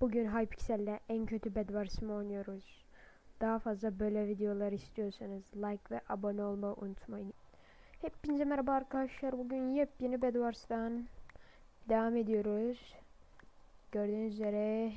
Bugün Hypixel'le en kötü Bedwars mı oynuyoruz. Daha fazla böyle videolar istiyorsanız like ve abone olmayı unutmayın. Hepinize merhaba arkadaşlar. Bugün yepyeni Bedwars'tan devam ediyoruz. Gördüğünüz üzere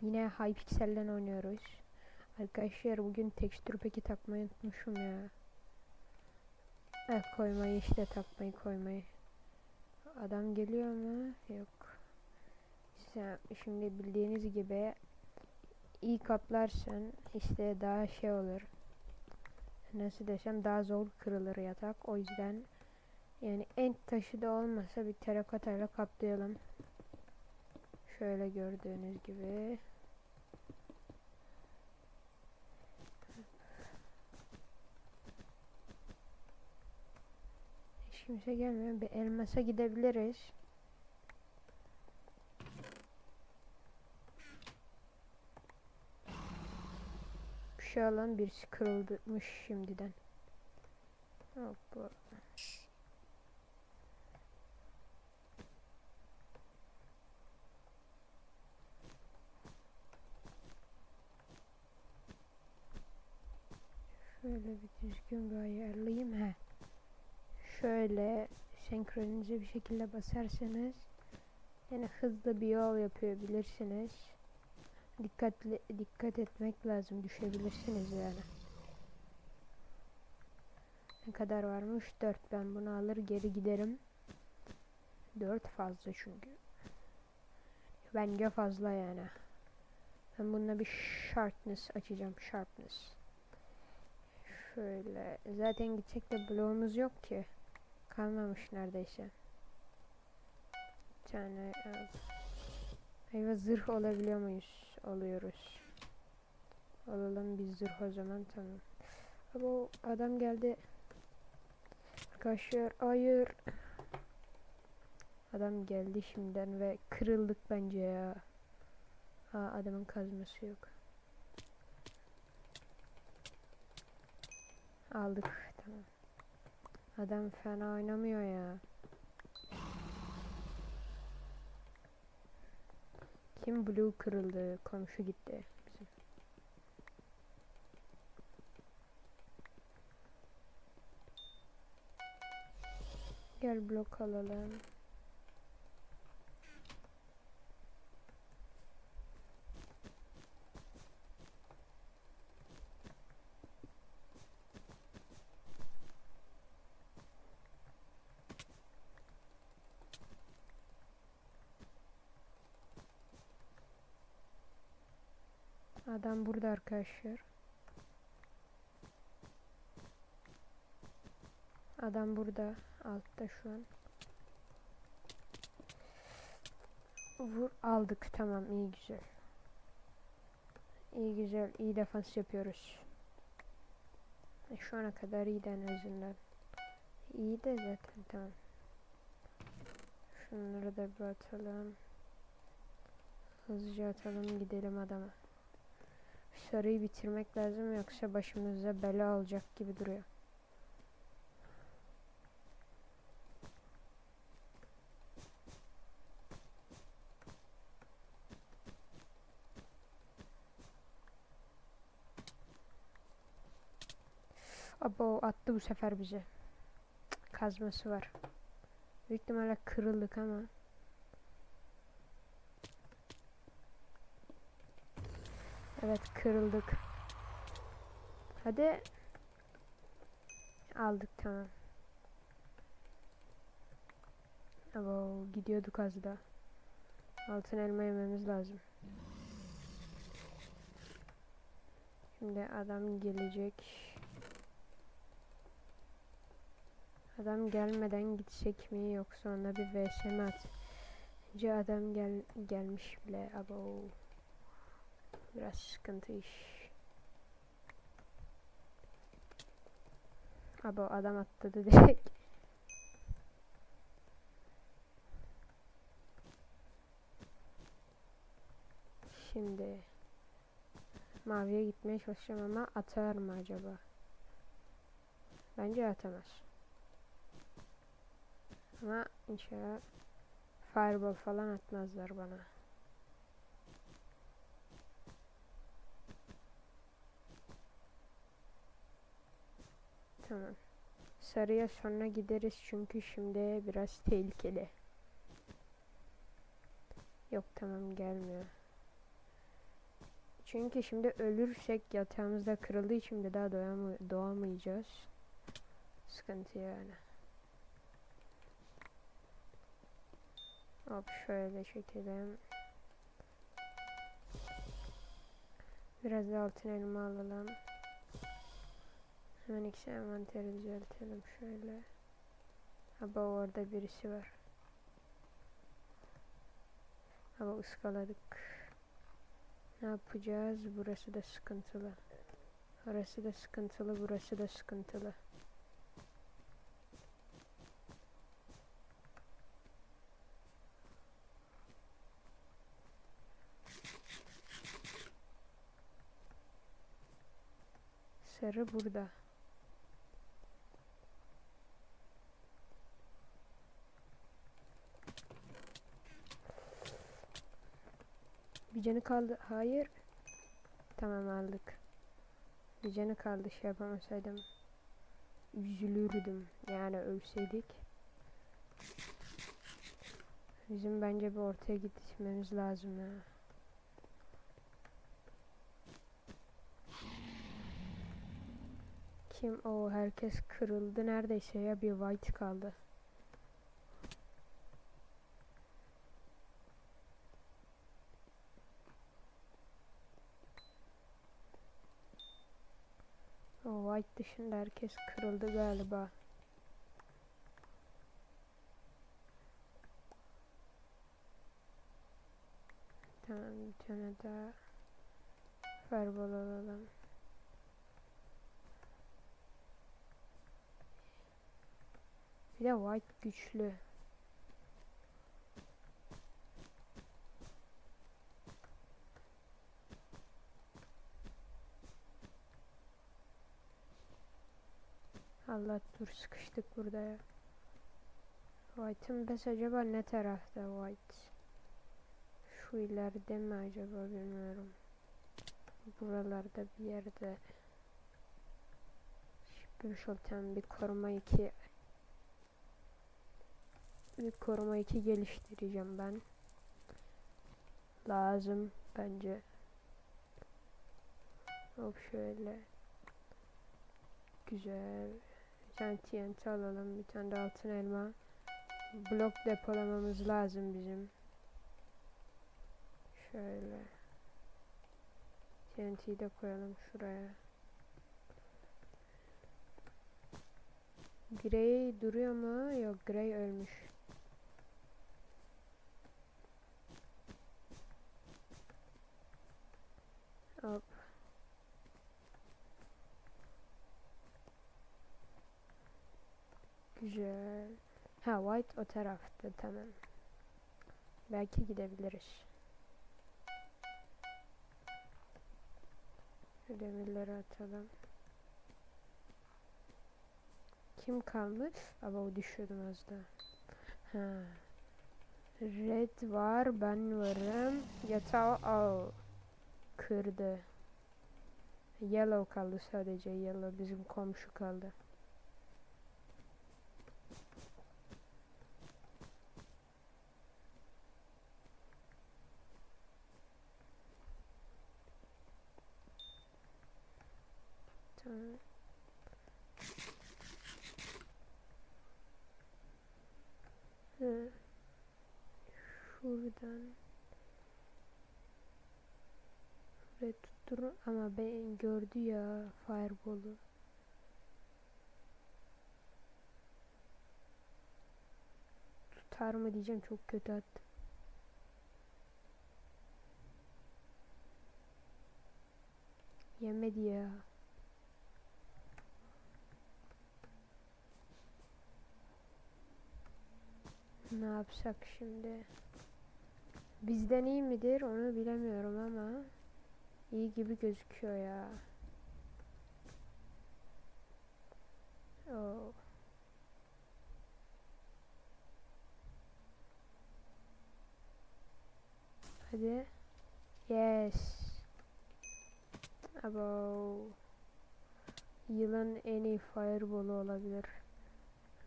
yine Hypixel'den oynuyoruz. Arkadaşlar bugün tekstür peki takmayı unutmuşum ya. Eh koymayı işte takmayı koymayı. Adam geliyor mu? Yok. Sen şimdi bildiğiniz gibi iyi kaplarsan işte daha şey olur. Nasıl desem daha zor kırılır yatak. O yüzden yani en taşı da olmasa bir terakotayla kaplayalım. Şöyle gördüğünüz gibi. Hiç kimse gelmiyor. Bir elmasa gidebiliriz. Şey alan birisi kırılmış şimdiden. Hoppa. Şöyle bir düzgün bir ayarlayayım. He. Şöyle senkronize bir şekilde basarsanız yani hızlı bir yol yapabilirsiniz. Dikkatli dikkat etmek lazım düşebilirsiniz yani. Ne kadar varmış? 4 ben bunu alır geri giderim. 4 fazla çünkü. Bence fazla yani. Ben bununla bir sharpness açacağım sharpness. Şöyle zaten gidecek de bloğumuz yok ki. Kalmamış neredeyse. Bir tane al. Ayva zırh olabiliyor muyuz? Oluyoruz. Olalım bir zırh o zaman tamam. Bu adam geldi. Arkadaşlar hayır. Adam geldi şimdiden ve kırıldık bence ya. Ha adamın kazması yok. Aldık tamam. Adam fena oynamıyor ya. Kim blue kırıldı? Komşu gitti. Bizim. Gel blok alalım. Adam burada arkadaşlar. Adam burada altta şu an. Vur aldık tamam iyi güzel. İyi güzel iyi defans yapıyoruz. Şu ana kadar iyi en azından. İyi de zaten tamam. Şunları da bir atalım. Hızlıca atalım gidelim adama. Sarıyı bitirmek lazım yoksa başımıza bela olacak gibi duruyor. Abo attı bu sefer bize. Kazması var. Büyük ihtimalle kırıldık ama. Evet kırıldık. Hadi. Aldık tamam. Abo gidiyorduk az da. Altın elma yememiz lazım. Şimdi adam gelecek. Adam gelmeden gitsek mi yoksa ona bir vs mi at? Adam gel gelmiş bile. Abo. Biraz sıkıntı iş. Abi adam atladı direkt. Şimdi maviye gitmeye çalışacağım ama atar mı acaba? Bence atamaz. Ama inşallah fireball falan atmazlar bana. Tamam. Sarıya sonra gideriz çünkü şimdi biraz tehlikeli. Yok tamam gelmiyor. Çünkü şimdi ölürsek yatağımızda kırıldığı için bir daha doyamı doğamayacağız. Sıkıntı yani. Hop şöyle çekelim. Biraz da altın elma alalım. Hemen ikisi envanteri düzeltelim şöyle. Ama orada birisi var. Ama ıskaladık. Ne yapacağız? Burası da sıkıntılı. Orası da sıkıntılı, burası da sıkıntılı. Sarı burada. Canı kaldı. Hayır. Tamam aldık. Canı kaldı şey yapamasaydım. Üzülürdüm. Yani ölseydik. Bizim bence bir ortaya gitmemiz lazım ya. Kim? O herkes kırıldı neredeyse ya bir white kaldı. O white dışında herkes kırıldı galiba. Tamam bir tane daha fireball alalım. Bir de white güçlü. Allah dur sıkıştık burada ya. White'ın bes acaba ne tarafta White? Şu ileride mi acaba bilmiyorum. Buralarda bir yerde. Bir şolten bir koruma iki bir koruma iki geliştireceğim ben. Lazım bence. Hop şöyle. Güzel. Bir tane TNT alalım. Bir tane de altın elma. Blok depolamamız lazım bizim. Şöyle. TNT'yi de koyalım şuraya. Grey duruyor mu? Yok Grey ölmüş. Hop. Güzel. Ha white o tarafta tamam. Belki gidebiliriz. Demirleri atalım. Kim kalmış? Ama o düşüyordum az da. Ha. Red var, ben varım. Yatağı al. Kırdı. Yellow kaldı sadece. Yellow bizim komşu kaldı. Tamam. Hı. Şuradan. Şuraya tuttur ama ben gördü ya fireball'u. Tutar mı diyeceğim çok kötü attım. Yemedi ya. Ne yapsak şimdi? Bizden iyi midir onu bilemiyorum ama iyi gibi gözüküyor ya. Oh. Hadi. Yes. Abo. yılın en iyi fireball'u olabilir.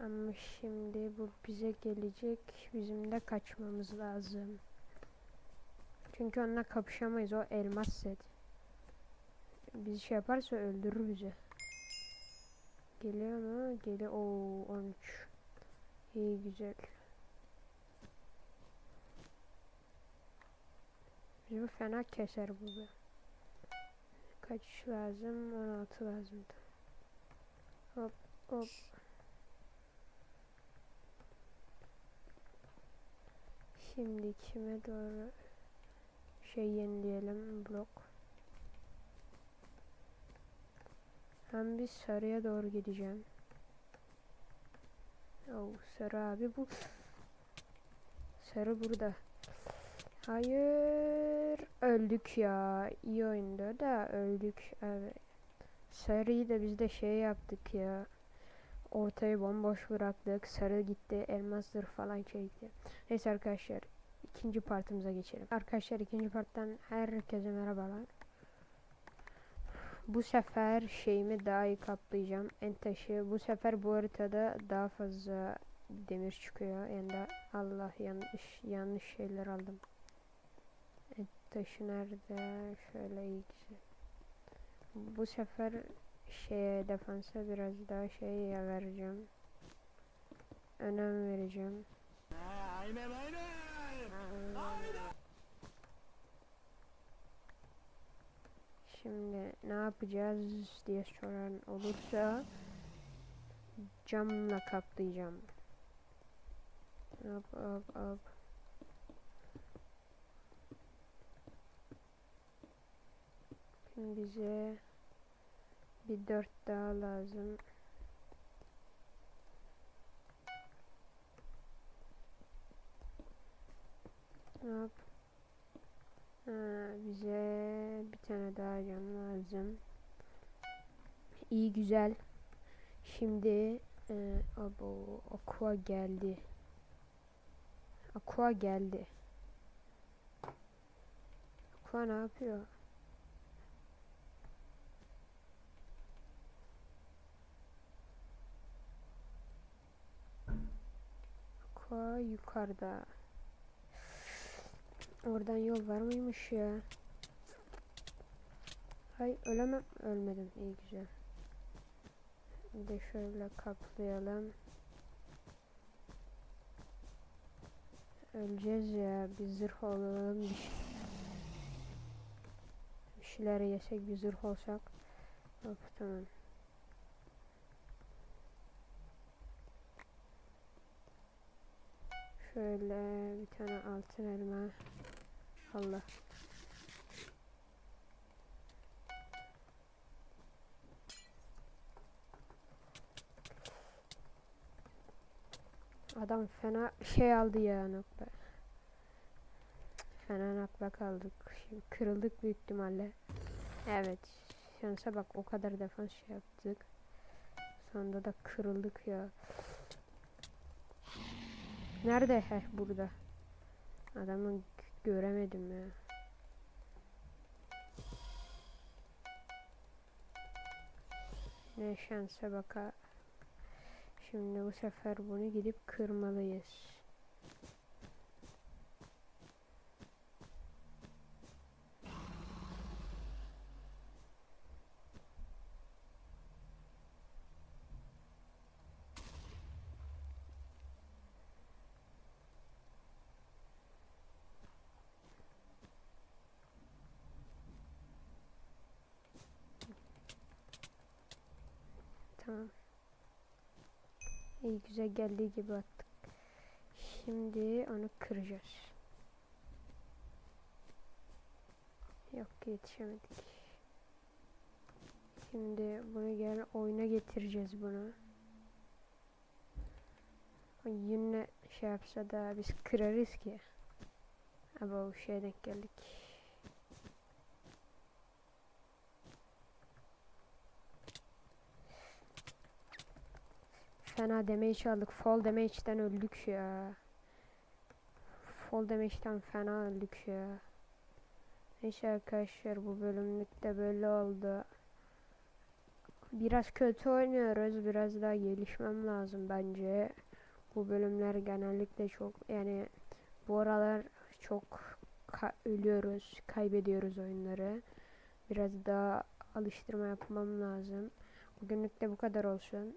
Ama şimdi bu bize gelecek. Bizim de kaçmamız lazım. Çünkü onunla kapışamayız. O elmas set. Bizi şey yaparsa öldürür bizi. Geliyor mu? Geliyor. Oo 13. İyi güzel. Bizi fena keser bu be. Kaç lazım? 16 lazım. Hop hop. Şimdi kime doğru şey yenileyelim blok. Ben bir sarıya doğru gideceğim. Oh sarı abi bu. Sarı burada. Hayır. Öldük ya. İyi oyunda da öldük. Evet. Sarıyı da biz de şey yaptık ya. Ortayı bomboş bıraktık. Sarı gitti. Elmas falan çekti. Neyse arkadaşlar. İkinci partımıza geçelim. Arkadaşlar ikinci parttan herkese merhabalar. Bu sefer şeyimi daha iyi kaplayacağım. En taşı. Bu sefer bu haritada daha fazla demir çıkıyor. Yani da Allah yanlış yanlış şeyler aldım. En taşı nerede? Şöyle iyi güzel. Bu sefer şeye defansa biraz daha şey vereceğim. Önem vereceğim. Aynen aynen. Şimdi ne yapacağız diye soran olursa camla kaplayacağım. Hop hop hop. Şimdi bize bir dört daha lazım. Hop. Ha, bize bir tane daha cam lazım. İyi güzel. Şimdi e, abo, aqua geldi. Aqua geldi. Aqua ne yapıyor? Aqua yukarıda. Oradan yol var mıymış ya? Hay ölemem. Ölmedim. İyi güzel. Bir de şöyle kaplayalım. Öleceğiz ya. Bir zırh olalım. Bir, şey- bir şeyler yesek bir zırh olsak. Hop tamam. Şöyle bir tane altın elma. Allah. Adam fena şey aldı ya nokta. Fena nakla kaldık. Şimdi kırıldık büyük ihtimalle. Evet. Şansa bak o kadar defans şey yaptık. Sonunda da kırıldık ya. Nerede? Heh burada. Adamı g- göremedim ya. Ne şansa baka. Şimdi bu sefer bunu gidip kırmalıyız. Tamam. İyi güzel geldiği gibi attık. Şimdi onu kıracağız. Yok yetişemedik. Şimdi bunu gel oyuna getireceğiz bunu. Yine şey yapsa da biz kırarız ki. Ama o şeye denk geldik. Fena damage aldık. Fall damage'den öldük ya. Fall damage'den fena öldük ya. Neyse arkadaşlar bu bölümlük de böyle oldu. biraz kötü oynuyoruz. Biraz daha gelişmem lazım bence. Bu bölümler genellikle çok yani bu aralar çok ka- ölüyoruz, kaybediyoruz oyunları. Biraz daha alıştırma yapmam lazım. Bugünlük de bu kadar olsun.